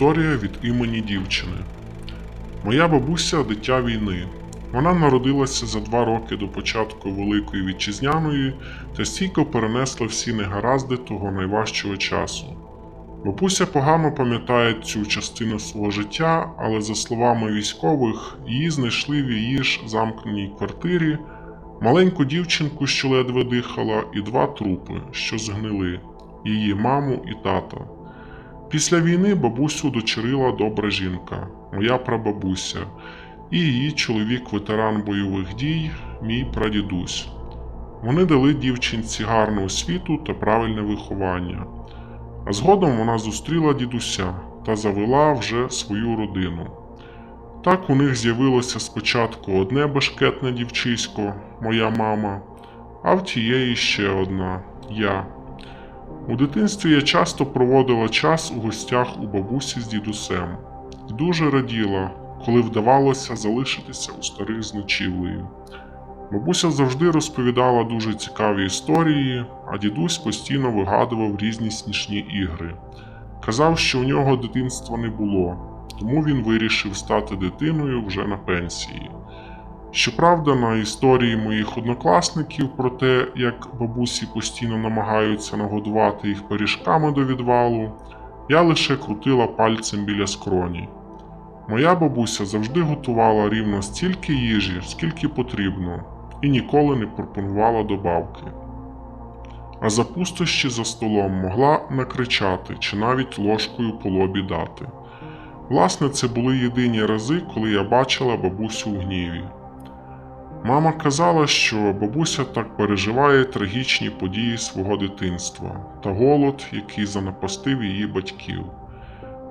Історія від імені дівчини. Моя бабуся дитя війни. Вона народилася за два роки до початку Великої Вітчизняної та стійко перенесла всі негаразди того найважчого часу. Бабуся погано пам'ятає цю частину свого життя, але за словами військових, її знайшли в її ж замкненій квартирі маленьку дівчинку, що ледве дихала, і два трупи, що згнили її маму і тата. Після війни бабусю дочерила добра жінка, моя прабабуся, і її чоловік ветеран бойових дій, мій прадідусь. Вони дали дівчинці гарну освіту та правильне виховання. А згодом вона зустріла дідуся та завела вже свою родину. Так у них з'явилося спочатку одне бешкетне дівчисько, моя мама, а в тієї ще одна я. У дитинстві я часто проводила час у гостях у бабусі з дідусем і дуже раділа, коли вдавалося залишитися у старих з ночівлею. Бабуся завжди розповідала дуже цікаві історії, а дідусь постійно вигадував різні смішні ігри. Казав, що у нього дитинства не було, тому він вирішив стати дитиною вже на пенсії. Щоправда, на історії моїх однокласників про те, як бабусі постійно намагаються нагодувати їх пиріжками до відвалу, я лише крутила пальцем біля скроні. Моя бабуся завжди готувала рівно стільки їжі, скільки потрібно, і ніколи не пропонувала добавки. А за пустощі за столом могла накричати чи навіть ложкою по лобі дати. Власне, це були єдині рази, коли я бачила бабусю у гніві. Мама казала, що бабуся так переживає трагічні події свого дитинства та голод, який занапастив її батьків.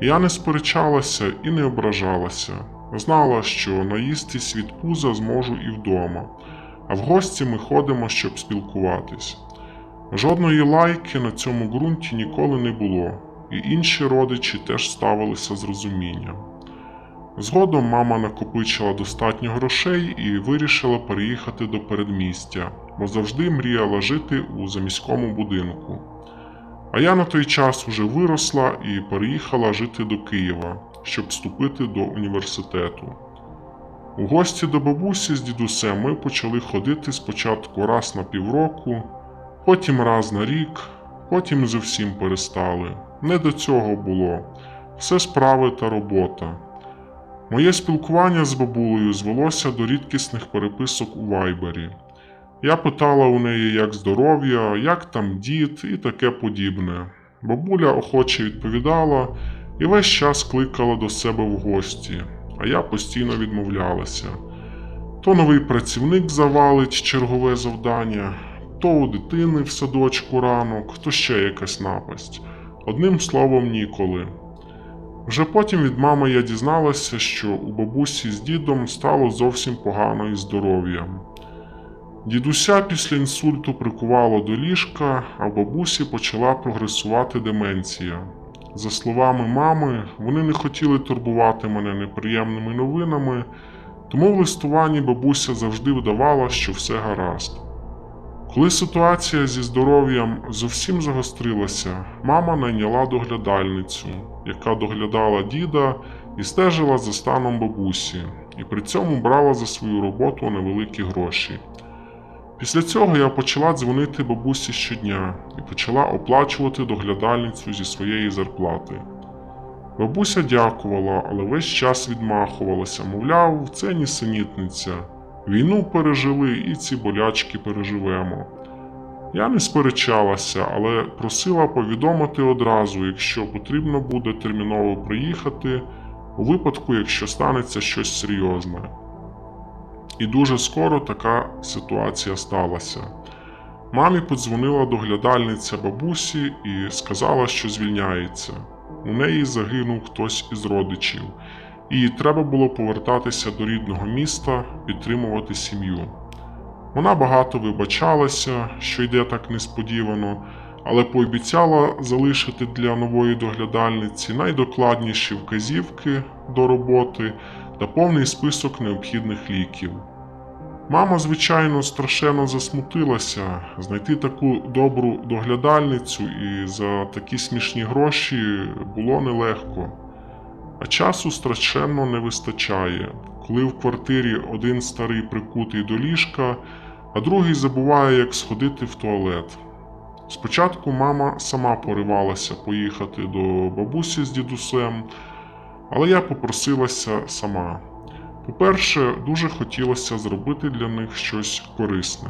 Я не сперечалася і не ображалася, знала, що наїстись від пуза зможу і вдома, а в гості ми ходимо, щоб спілкуватись. Жодної лайки на цьому ґрунті ніколи не було, і інші родичі теж ставилися з розумінням. Згодом мама накопичила достатньо грошей і вирішила переїхати до передмістя, бо завжди мріяла жити у заміському будинку. А я на той час уже виросла і переїхала жити до Києва, щоб вступити до університету. У гості до бабусі з дідусем ми почали ходити спочатку раз на півроку, потім раз на рік, потім зовсім перестали. Не до цього було. Все справи та робота. Моє спілкування з бабулею звелося до рідкісних переписок у Вайбері. Я питала у неї, як здоров'я, як там дід і таке подібне. Бабуля охоче відповідала і весь час кликала до себе в гості, а я постійно відмовлялася. То новий працівник завалить чергове завдання, то у дитини в садочку ранок, то ще якась напасть. Одним словом, ніколи. Вже потім від мами я дізналася, що у бабусі з дідом стало зовсім погано із здоров'ям. Дідуся після інсульту прикувало до ліжка, а в бабусі почала прогресувати деменція. За словами мами, вони не хотіли турбувати мене неприємними новинами, тому в листуванні бабуся завжди вдавала, що все гаразд. Коли ситуація зі здоров'ям зовсім загострилася, мама найняла доглядальницю, яка доглядала діда і стежила за станом бабусі, і при цьому брала за свою роботу невеликі гроші. Після цього я почала дзвонити бабусі щодня і почала оплачувати доглядальницю зі своєї зарплати. Бабуся дякувала, але весь час відмахувалася, мовляв, це нісенітниця. Війну пережили і ці болячки переживемо. Я не сперечалася, але просила повідомити одразу, якщо потрібно буде терміново приїхати, у випадку, якщо станеться щось серйозне. І дуже скоро така ситуація сталася. Мамі подзвонила доглядальниця бабусі і сказала, що звільняється. У неї загинув хтось із родичів, і треба було повертатися до рідного міста, підтримувати сім'ю. Вона багато вибачалася, що йде так несподівано, але пообіцяла залишити для нової доглядальниці найдокладніші вказівки до роботи та повний список необхідних ліків. Мама, звичайно, страшенно засмутилася знайти таку добру доглядальницю і за такі смішні гроші було нелегко. А часу страшенно не вистачає, коли в квартирі один старий прикутий до ліжка, а другий забуває, як сходити в туалет. Спочатку мама сама поривалася поїхати до бабусі з дідусем, але я попросилася сама. По-перше, дуже хотілося зробити для них щось корисне.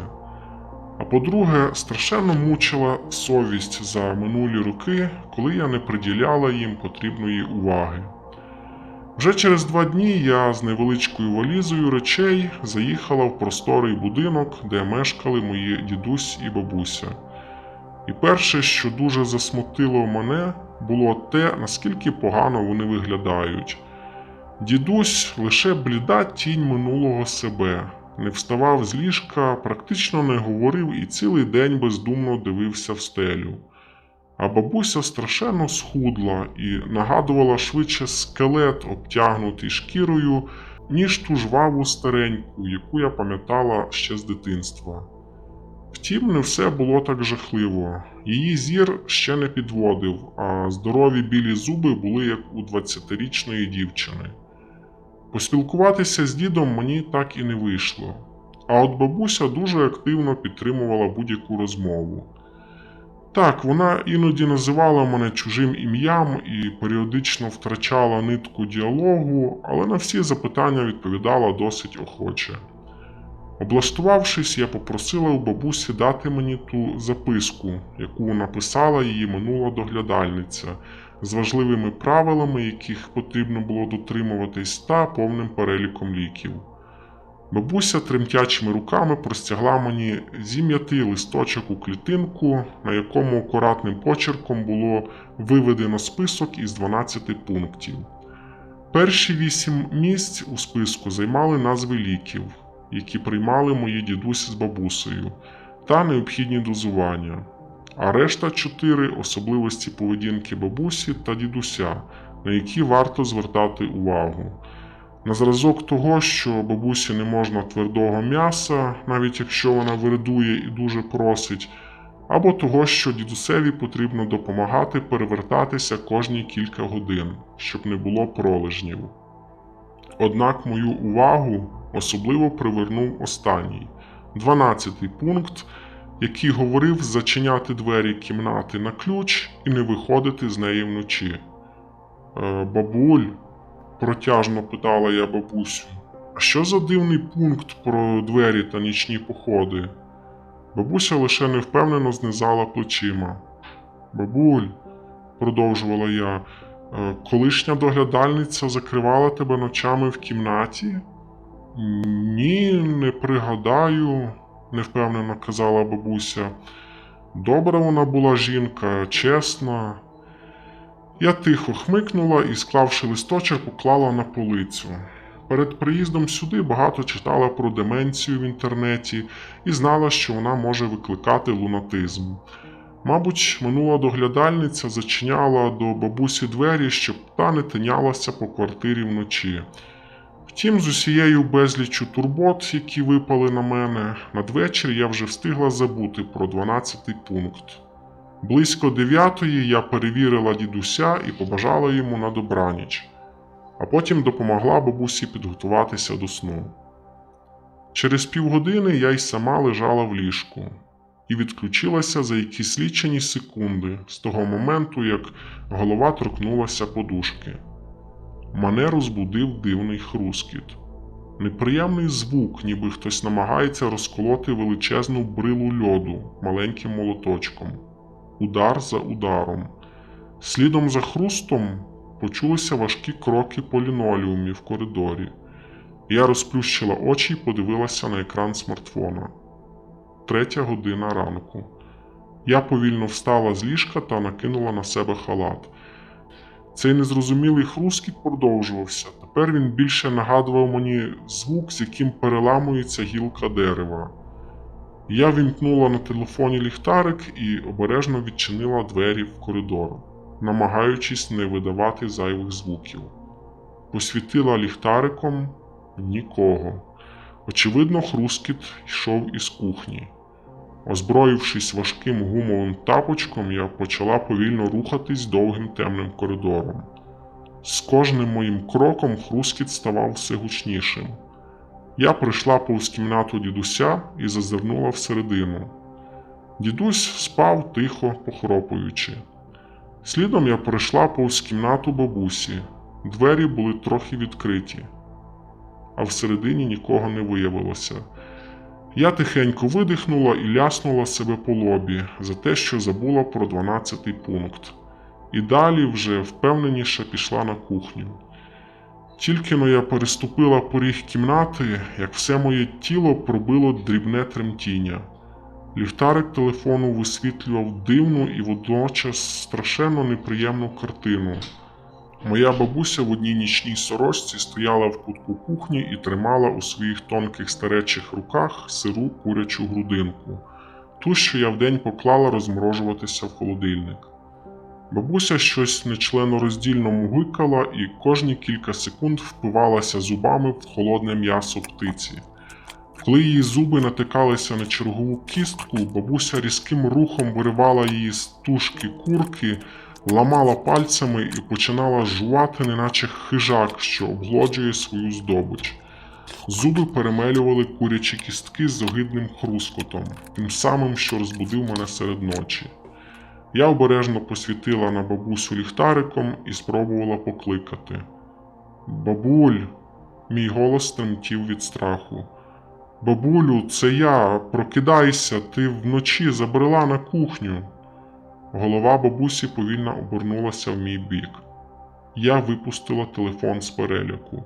А по-друге, страшенно мучила совість за минулі роки, коли я не приділяла їм потрібної уваги. Вже через два дні я з невеличкою валізою речей заїхала в просторий будинок, де мешкали мої дідусь і бабуся. І перше, що дуже засмутило мене, було те, наскільки погано вони виглядають. Дідусь лише бліда тінь минулого себе, не вставав з ліжка, практично не говорив і цілий день бездумно дивився в стелю. А бабуся страшенно схудла і нагадувала швидше скелет, обтягнутий шкірою, ніж ту жваву стареньку, яку я пам'ятала ще з дитинства. Втім, не все було так жахливо. Її зір ще не підводив, а здорові білі зуби були як у 20-річної дівчини. Поспілкуватися з дідом мені так і не вийшло. А от бабуся дуже активно підтримувала будь-яку розмову. Так, вона іноді називала мене чужим ім'ям і періодично втрачала нитку діалогу, але на всі запитання відповідала досить охоче. Облаштувавшись, я попросила у бабусі дати мені ту записку, яку написала її минула доглядальниця, з важливими правилами, яких потрібно було дотримуватись, та повним переліком ліків. Бабуся тремтячими руками простягла мені зім'ятий листочок у клітинку, на якому акуратним почерком було виведено список із 12 пунктів. Перші вісім місць у списку займали назви ліків, які приймали мої дідусі з бабусею, та необхідні дозування, а решта чотири особливості поведінки бабусі та дідуся, на які варто звертати увагу. На зразок того, що бабусі не можна твердого м'яса, навіть якщо вона виридує і дуже просить, або того, що дідусеві потрібно допомагати перевертатися кожні кілька годин, щоб не було пролежнів. Однак мою увагу особливо привернув останній, дванадцятий пункт, який говорив зачиняти двері кімнати на ключ і не виходити з неї вночі. Е, бабуль, протяжно питала я бабусю, а що за дивний пункт про двері та нічні походи? Бабуся лише невпевнено знизала плечима. Бабуль, продовжувала я, «е, колишня доглядальниця закривала тебе ночами в кімнаті? Ні, не пригадаю, невпевнено казала бабуся. Добра вона була жінка, чесна. Я тихо хмикнула і, склавши листочок, поклала на полицю. Перед приїздом сюди багато читала про деменцію в інтернеті і знала, що вона може викликати лунатизм. Мабуть, минула доглядальниця зачиняла до бабусі двері, щоб та не тинялася по квартирі вночі. Втім, з усією безліччю турбот, які випали на мене, надвечір я вже встигла забути про 12-й пункт. Близько дев'ятої я перевірила дідуся і побажала йому на добраніч, а потім допомогла бабусі підготуватися до сну. Через півгодини я й сама лежала в ліжку і відключилася за якісь лічені секунди з того моменту, як голова торкнулася подушки. Мене розбудив дивний хрускіт. Неприємний звук, ніби хтось намагається розколоти величезну брилу льоду маленьким молоточком, удар за ударом. Слідом за хрустом почулися важкі кроки по лінолеумі в коридорі. Я розплющила очі і подивилася на екран смартфона. Третя година ранку. Я повільно встала з ліжка та накинула на себе халат. Цей незрозумілий хрускіт продовжувався. Тепер він більше нагадував мені звук, з яким переламується гілка дерева. Я вімкнула на телефоні ліхтарик і обережно відчинила двері в коридор, намагаючись не видавати зайвих звуків. Посвітила ліхтариком нікого. Очевидно, хрускіт йшов із кухні. Озброївшись важким гумовим тапочком, я почала повільно рухатись довгим темним коридором. З кожним моїм кроком хрускіт ставав все гучнішим. Я пройшла повз кімнату дідуся і зазирнула всередину. Дідусь спав тихо, похропуючи. Слідом я пройшла повз кімнату бабусі. Двері були трохи відкриті, а всередині нікого не виявилося. Я тихенько видихнула і ляснула себе по лобі за те, що забула про 12-й пункт. І далі вже впевненіше пішла на кухню. Тільки но я переступила поріг кімнати, як все моє тіло пробило дрібне тремтіння. Ліхтарик телефону висвітлював дивну і водночас страшенно неприємну картину. Моя бабуся в одній нічній сорочці стояла в кутку кухні і тримала у своїх тонких старечих руках сиру курячу грудинку, ту, що я вдень поклала розморожуватися в холодильник. Бабуся щось нечленороздільно мугикала і кожні кілька секунд впивалася зубами в холодне м'ясо птиці. Коли її зуби натикалися на чергову кістку, бабуся різким рухом виривала її з тушки курки, ламала пальцями і починала жувати, неначе хижак, що обглоджує свою здобич. Зуби перемелювали курячі кістки з огидним хрускотом, тим самим, що розбудив мене серед ночі. Я обережно посвітила на бабусю ліхтариком і спробувала покликати. Бабуль, мій голос тремтів від страху. Бабулю, це я, прокидайся, ти вночі забрела на кухню. Голова бабусі повільно обернулася в мій бік. Я випустила телефон з переляку.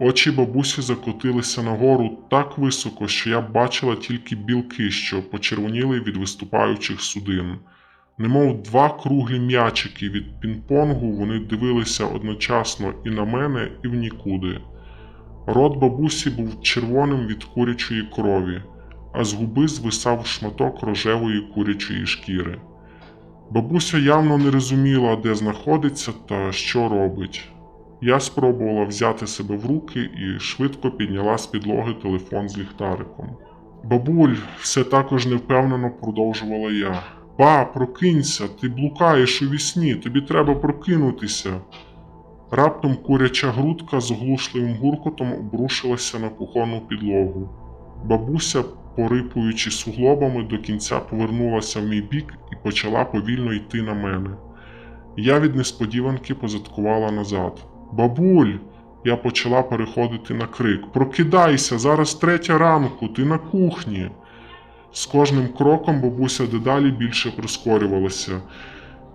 Очі бабусі закотилися нагору так високо, що я бачила тільки білки, що почервоніли від виступаючих судин. Немов два круглі м'ячики від пінг-понгу, вони дивилися одночасно і на мене, і в нікуди. Рот бабусі був червоним від курячої крові, а з губи звисав шматок рожевої курячої шкіри. Бабуся явно не розуміла, де знаходиться та що робить. Я спробувала взяти себе в руки і швидко підняла з підлоги телефон з ліхтариком. Бабуль, все також невпевнено продовжувала я. Ба, прокинься, ти блукаєш у вісні, тобі треба прокинутися. Раптом куряча грудка з оглушливим гуркотом обрушилася на кухонну підлогу. Бабуся, порипуючи суглобами, до кінця повернулася в мій бік і почала повільно йти на мене. Я від несподіванки позадкувала назад. Бабуль! Я почала переходити на крик. Прокидайся, зараз третя ранку, ти на кухні. З кожним кроком бабуся дедалі більше прискорювалася.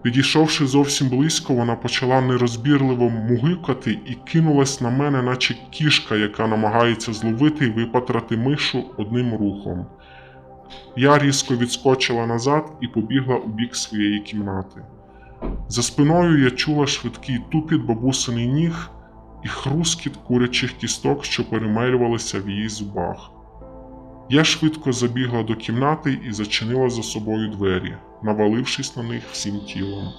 Підійшовши зовсім близько, вона почала нерозбірливо мугикати і кинулась на мене, наче кішка, яка намагається зловити і випатрати мишу одним рухом. Я різко відскочила назад і побігла у бік своєї кімнати. За спиною я чула швидкий тупіт бабусиний ніг і хрускіт курячих кісток, що перемелювалися в її зубах. Я швидко забігла до кімнати і зачинила за собою двері, навалившись на них всім тілом.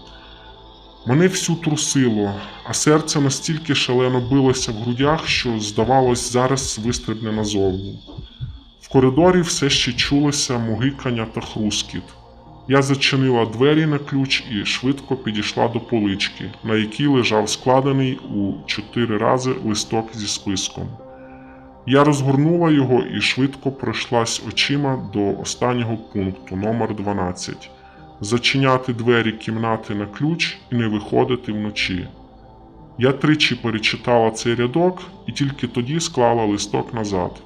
Мене всю трусило, а серце настільки шалено билося в грудях, що, здавалось, зараз вистрибне назовні. В коридорі все ще чулося мугикання та хрускіт. Я зачинила двері на ключ і швидко підійшла до полички, на якій лежав складений у чотири рази листок зі списком. Я розгорнула його і швидко пройшлась очима до останнього пункту номер 12 зачиняти двері кімнати на ключ і не виходити вночі. Я тричі перечитала цей рядок і тільки тоді склала листок назад.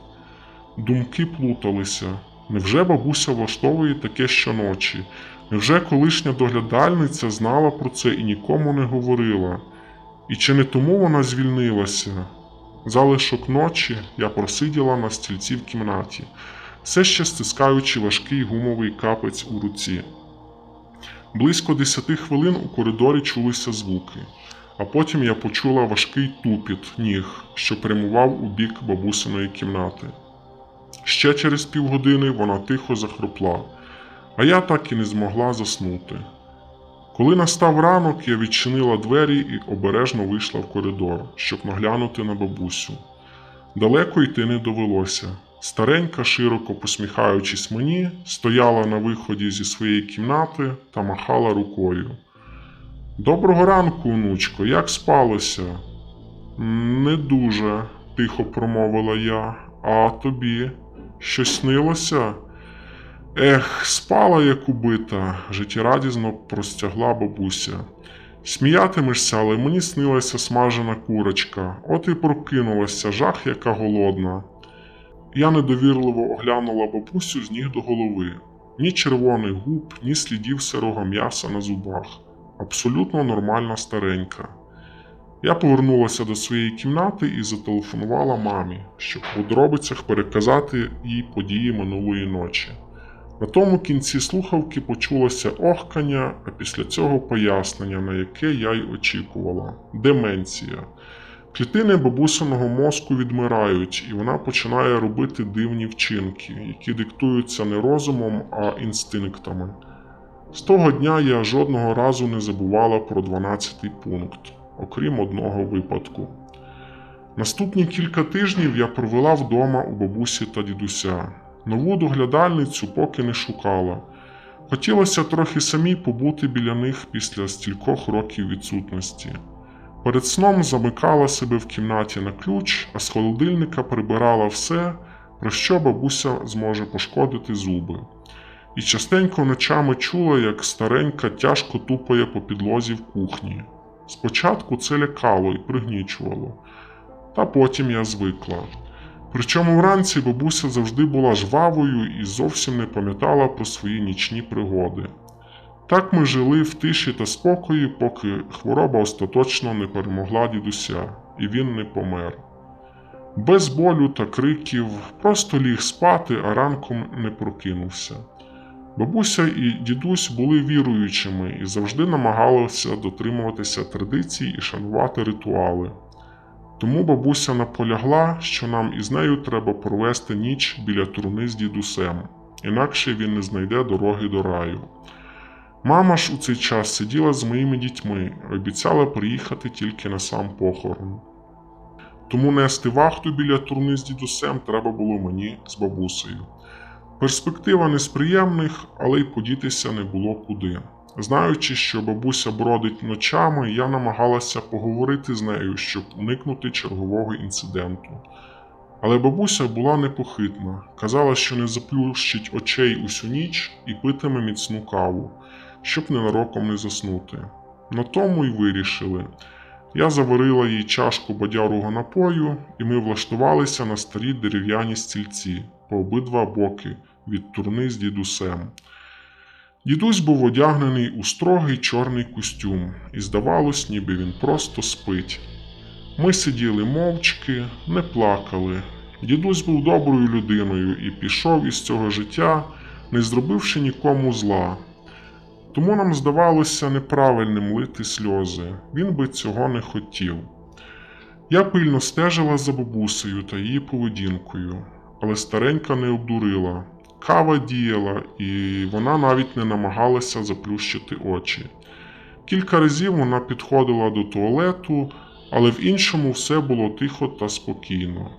Думки плуталися. Невже бабуся влаштовує таке щоночі? Невже колишня доглядальниця знала про це і нікому не говорила? І чи не тому вона звільнилася? Залишок ночі я просиділа на стільці в кімнаті, все ще стискаючи важкий гумовий капець у руці. Близько десяти хвилин у коридорі чулися звуки, а потім я почула важкий тупіт ніг, що прямував у бік бабусиної кімнати. Ще через півгодини вона тихо захропла, а я так і не змогла заснути. Коли настав ранок, я відчинила двері і обережно вийшла в коридор, щоб наглянути на бабусю. Далеко йти не довелося. Старенька, широко посміхаючись мені, стояла на виході зі своєї кімнати та махала рукою. Доброго ранку, онучко, як спалося? Не дуже, тихо промовила я. А тобі? Щось снилося? Ех, спала як убита, життєрадісно простягла бабуся. Сміятимешся, але мені снилася смажена курочка. От і прокинулася, жах, яка голодна. Я недовірливо оглянула бабусю з ніг до голови. Ні червоних губ, ні слідів сирого м'яса на зубах. Абсолютно нормальна старенька. Я повернулася до своєї кімнати і зателефонувала мамі, щоб у подробицях переказати їй події минулої ночі. На тому кінці слухавки почулося охкання, а після цього пояснення, на яке я й очікувала деменція. Клітини бабусиного мозку відмирають, і вона починає робити дивні вчинки, які диктуються не розумом, а інстинктами. З того дня я жодного разу не забувала про 12-й пункт, окрім одного випадку. Наступні кілька тижнів я провела вдома у бабусі та дідуся. Нову доглядальницю поки не шукала. Хотілося трохи самі побути біля них після стількох років відсутності. Перед сном замикала себе в кімнаті на ключ, а з холодильника прибирала все, про що бабуся зможе пошкодити зуби. І частенько ночами чула, як старенька тяжко тупає по підлозі в кухні. Спочатку це лякало і пригнічувало, та потім я звикла. Причому вранці бабуся завжди була жвавою і зовсім не пам'ятала про свої нічні пригоди. Так ми жили в тиші та спокої, поки хвороба остаточно не перемогла дідуся, і він не помер. Без болю та криків, просто ліг спати, а ранком не прокинувся. Бабуся і дідусь були віруючими і завжди намагалися дотримуватися традицій і шанувати ритуали. Тому бабуся наполягла, що нам із нею треба провести ніч біля труни з дідусем, інакше він не знайде дороги до раю. Мама ж у цей час сиділа з моїми дітьми обіцяла приїхати тільки на сам похорон. Тому нести вахту біля труни з дідусем треба було мені з бабусею. Перспектива не з приємних, але й подітися не було куди. Знаючи, що бабуся бродить ночами, я намагалася поговорити з нею, щоб уникнути чергового інциденту. Але бабуся була непохитна, казала, що не заплющить очей усю ніч і питиме міцну каву, щоб ненароком не заснути. На тому й вирішили. Я заварила їй чашку бадярого напою, і ми влаштувалися на старі дерев'яні стільці по обидва боки від турни з дідусем. Дідусь був одягнений у строгий чорний костюм, і здавалось, ніби він просто спить. Ми сиділи мовчки, не плакали. Дідусь був доброю людиною і пішов із цього життя, не зробивши нікому зла. Тому нам здавалося неправильним лити сльози, він би цього не хотів. Я пильно стежила за бабусею та її поведінкою, але старенька не обдурила. Кава діяла, і вона навіть не намагалася заплющити очі. Кілька разів вона підходила до туалету, але в іншому все було тихо та спокійно.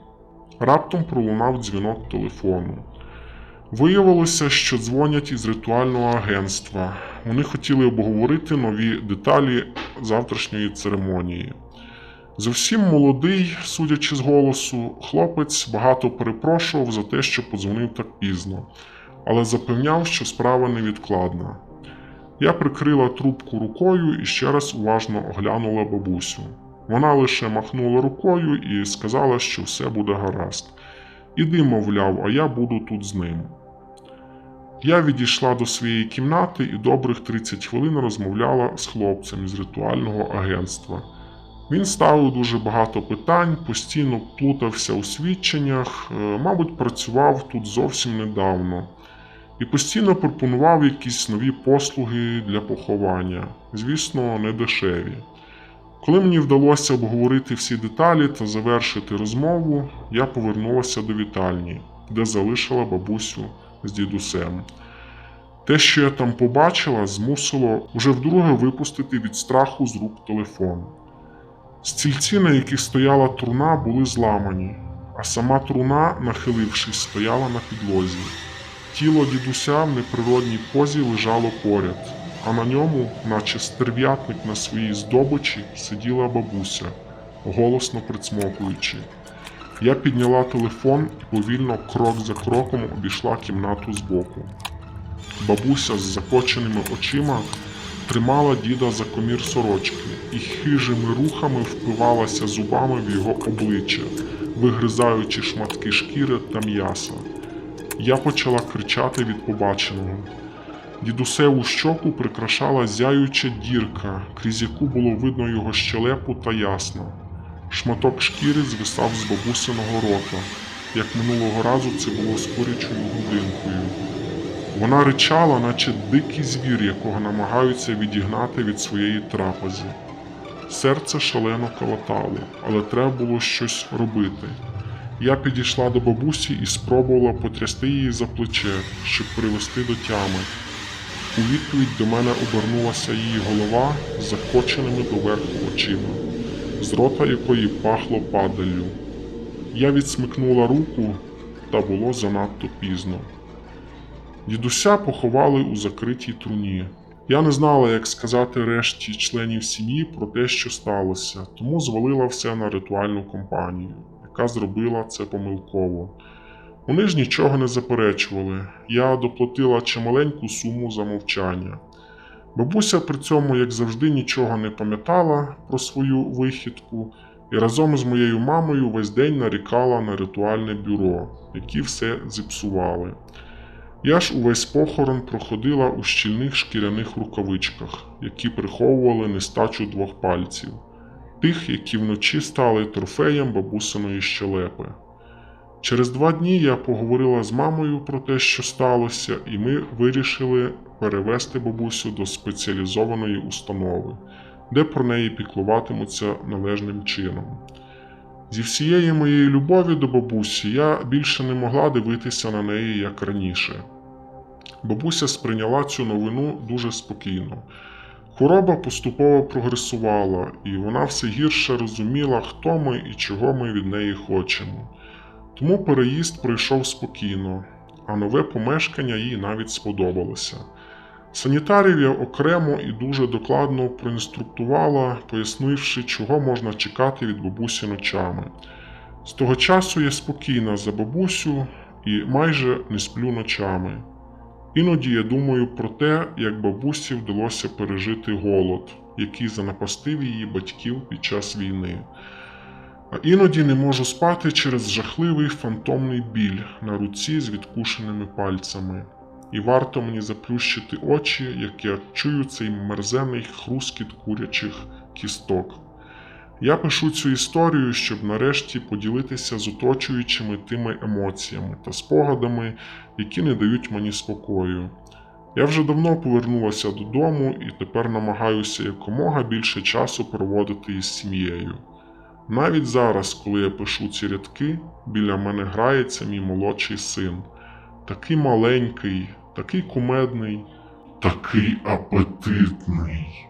Раптом пролунав дзвінок телефону. Виявилося, що дзвонять із ритуального агентства. Вони хотіли обговорити нові деталі завтрашньої церемонії. Зовсім молодий, судячи з голосу, хлопець багато перепрошував за те, що подзвонив так пізно, але запевняв, що справа невідкладна. Я прикрила трубку рукою і ще раз уважно оглянула бабусю. Вона лише махнула рукою і сказала, що все буде гаразд. Іди, мовляв, а я буду тут з ним. Я відійшла до своєї кімнати і добрих 30 хвилин розмовляла з хлопцем з ритуального агентства. Він ставив дуже багато питань, постійно плутався у свідченнях, е, мабуть, працював тут зовсім недавно і постійно пропонував якісь нові послуги для поховання, звісно, не дешеві. Коли мені вдалося обговорити всі деталі та завершити розмову, я повернулася до вітальні, де залишила бабусю з дідусем. Те, що я там побачила, змусило уже вдруге випустити від страху з рук телефон. Стільці, на яких стояла труна, були зламані, а сама труна, нахилившись, стояла на підлозі. Тіло дідуся в неприродній позі лежало поряд. а на ньому, наче стерв'ятник на своїй здобичі, сиділа бабуся, голосно прицмокуючи. Я підняла телефон і повільно, крок за кроком, обійшла кімнату збоку. Бабуся з закоченими очима тримала діда за комір сорочки і хижими рухами впивалася зубами в його обличчя, вигризаючи шматки шкіри та м'яса. Я почала кричати від побаченого. Дідусеву щоку прикрашала зяюча дірка, крізь яку було видно його щелепу та ясна. Шматок шкіри звисав з бабусиного рота, як минулого разу це було з курячою грудинкою. Вона ричала, наче дикий звір, якого намагаються відігнати від своєї трапези. Серце шалено калатало, але треба було щось робити. Я підійшла до бабусі і спробувала потрясти її за плече, щоб привести до тями. У відповідь до мене обернулася її голова з закоченими доверху очима, з рота якої пахло падаллю. Я відсмикнула руку, та було занадто пізно. Дідуся поховали у закритій труні. Я не знала, як сказати решті членів сім'ї про те, що сталося, тому звалила все на ритуальну компанію, яка зробила це помилково. Вони ж нічого не заперечували. Я доплатила чималеньку суму за мовчання. Бабуся при цьому, як завжди, нічого не пам'ятала про свою вихідку і разом з моєю мамою весь день нарікала на ритуальне бюро, які все зіпсували. Я ж увесь похорон проходила у щільних шкіряних рукавичках, які приховували нестачу двох пальців, тих, які вночі стали трофеєм бабусиної щелепи. Через два дні я поговорила з мамою про те, що сталося, і ми вирішили перевести бабусю до спеціалізованої установи, де про неї піклуватимуться належним чином. Зі всієї моєї любові до бабусі я більше не могла дивитися на неї як раніше. Бабуся сприйняла цю новину дуже спокійно. Хвороба поступово прогресувала, і вона все гірше розуміла, хто ми і чого ми від неї хочемо. Тому переїзд пройшов спокійно, а нове помешкання їй навіть сподобалося. Санітарів я окремо і дуже докладно проінструктувала, пояснивши, чого можна чекати від бабусі ночами. З того часу я спокійна за бабусю і майже не сплю ночами. Іноді я думаю про те, як бабусі вдалося пережити голод, який занапастив її батьків під час війни. А іноді не можу спати через жахливий фантомний біль на руці з відкушеними пальцями. І варто мені заплющити очі, як я чую цей мерзений хрускіт курячих кісток. Я пишу цю історію, щоб нарешті поділитися з оточуючими тими емоціями та спогадами, які не дають мені спокою. Я вже давно повернулася додому і тепер намагаюся якомога більше часу проводити із сім'єю. Навіть зараз, коли я пишу ці рядки, біля мене грається мій молодший син. Такий маленький, такий кумедний, такий апетитний.